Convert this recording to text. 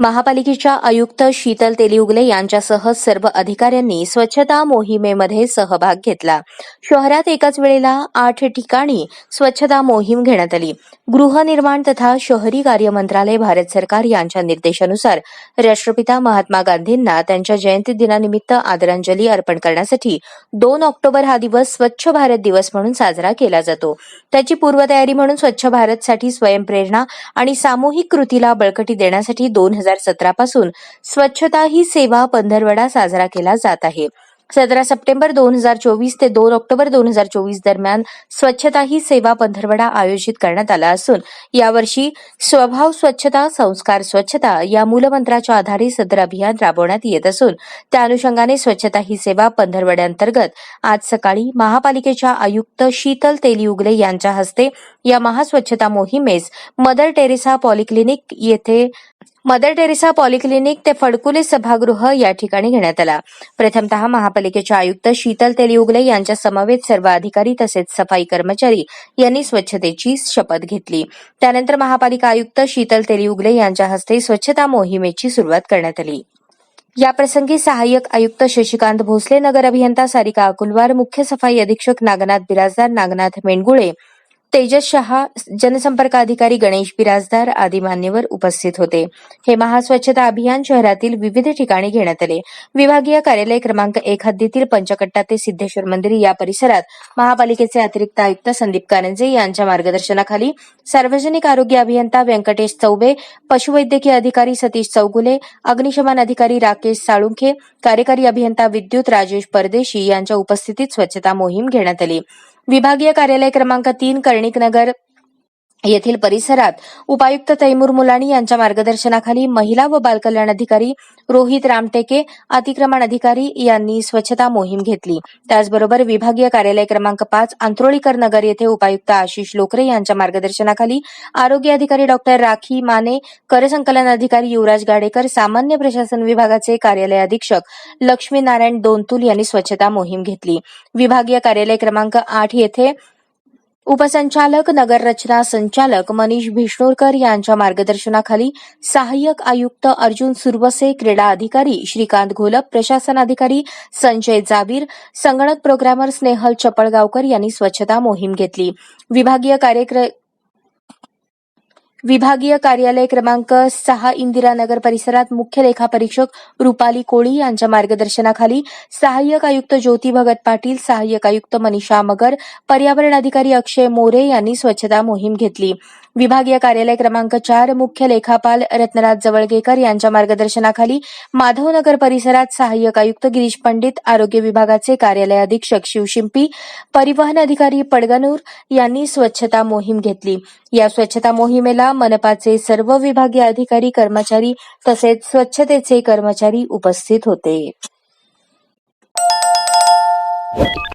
महापालिकेच्या आयुक्त शीतल तेलिउगले यांच्यासह सर्व अधिकाऱ्यांनी स्वच्छता मोहिमेमध्ये सहभाग घेतला. शहरात एकाच वेळेला आठ ठिकाणी स्वच्छता मोहीम घेण्यात आली. गृहनिर्माण तथा शहरी कार्य मंत्रालय भारत सरकार यांच्या निर्देशानुसार राष्ट्रपिता महात्मा गांधींना त्यांच्या जयंती दिनानिमित्त आदरांजली अर्पण करण्यासाठी दोन ऑक्टोबर हा दिवस स्वच्छ भारत दिवस म्हणून साजरा केला जातो. त्याची पूर्वतयारी म्हणून स्वच्छ भारतसाठी स्वयंप्रेरणा आणि सामूहिक कृतीला बळकटी देण्यासाठी दोन हजार सतरा पासून स्वच्छता ही सेवा पंधरवडा साजरा केला जात आहे. सतरा सप्टेंबर दोन हजार चोवीस ते दोन ऑक्टोबर दोन हजार चोवीस दरम्यान स्वच्छता ही सेवा पंधरवडा आयोजित करण्यात आला असून यावर्षी स्वभाव स्वच्छता संस्कार स्वच्छता या मूलमंत्राच्या आधारे सदर अभियान राबवण्यात येत असून त्या अनुषंगाने स्वच्छता ही सेवा पंधरवड्याअंतर्गत आज सकाळी महापालिकेच्या आयुक्त शीतल तेलिउगले यांच्या हस्ते या महास्वच्छता मोहिमेस मदर टेरेसा पॉलिक्लिनिक येथे मदर टेरेसा पॉलिक्लिनिक ते फडकुले सभागृह या ठिकाणी घेण्यात आला. प्रथमतः महापालिकेच्या आयुक्त शीतल तेलियुगले यांच्या समवेत सर्व अधिकारी तसेच सफाई कर्मचारी यांनी स्वच्छतेची शपथ घेतली. त्यानंतर महापालिका आयुक्त शीतल तेलियुगले यांच्या हस्ते स्वच्छता मोहिमेची सुरुवात करण्यात आली. याप्रसंगी सहाय्यक आयुक्त शशिकांत भोसले नगर अभियंता सारिका अकुलवार मुख्य सफाई अधीक्षक नागनाथ बिराजदार नागनाथ मेणगुळे तेजस शहा जनसंपर्क अधिकारी गणेश बिराजदार आदी मान्यवर उपस्थित होते. हे महास्वच्छता अभियान शहरातील विविध ठिकाणी घेण्यात आले. विभागीय कार्यालय क्रमांक एक हद्दीतील पंचकट्टा ते सिद्धेश्वर मंदिर या परिसरात महापालिकेचे अतिरिक्त आयुक्त संदीप कारंजे यांच्या मार्गदर्शनाखाली सार्वजनिक आरोग्य अभियंता व्यंकटेश चौबे पशुवैद्यकीय अधिकारी सतीश चौगुले अग्निशमन अधिकारी राकेश साळुंखे कार्यकारी अभियंता विद्युत राजेश परदेशी यांच्या उपस्थितीत स्वच्छता मोहीम घेण्यात आली. विभागीय कार्यालय क्रमांक तीन कर्णिक नगर येथील परिसरात उपायुक्त तैमूर मुलाणी यांच्या मार्गदर्शनाखाली महिला व बालकल्याण अधिकारी रोहित रामटेके अतिक्रमण अधिकारी यांनी स्वच्छता मोहीम घेतली. त्याचबरोबर विभागीय कार्यालय क्रमांक पाच आंत्रोळीकर नगर येथे उपायुक्त आशिष लोकरे यांच्या मार्गदर्शनाखाली आरोग्य अधिकारी डॉक्टर राखी माने करसंकलन अधिकारी युवराज गाडेकर सामान्य प्रशासन विभागाचे कार्यालय अधीक्षक लक्ष्मीनारायण दोनतुल यांनी स्वच्छता मोहीम घेतली. विभागीय कार्यालय क्रमांक आठ येथे उपसंचालक नगररचना संचालक मनीष भिष्णोरकर यांच्या मार्गदर्शनाखाली सहाय्यक आयुक्त अर्जुन सुरवसे क्रीडा अधिकारी श्रीकांत घोलप प्रशासन अधिकारी संजय जावीर संगणक प्रोग्रामर स्नेहल चपळगावकर यांनी स्वच्छता मोहीम घेतली. विभागीय कार्यक्र विभागीय कार्यालय क्रमांक सहा इंदिरानगर परिसरात मुख्य लेखापरीक्षक रुपाली कोळी यांच्या मार्गदर्शनाखाली सहाय्यक आयुक्त ज्योती भगत पाटील सहाय्यक आयुक्त मनीषा मगर पर्यावरण अधिकारी अक्षय मोरे यांनी स्वच्छता मोहीम घेतली. विभागीय कार्यालय क्रमांक चार मुख्य लेखापाल रत्नराज जवळगेकर यांच्या मार्गदर्शनाखाली माधवनगर परिसरात सहाय्यक आयुक्त गिरीश पंडित आरोग्य विभागाचे कार्यालय अधीक्षक शिवशिंपी परिवहन अधिकारी पडगनूर यांनी स्वच्छता मोहीम घेतली. या स्वच्छता मोहिमेला मनपाचे सर्व विभागीय अधिकारी कर्मचारी तसेच स्वच्छतेचे कर्मचारी उपस्थित होते.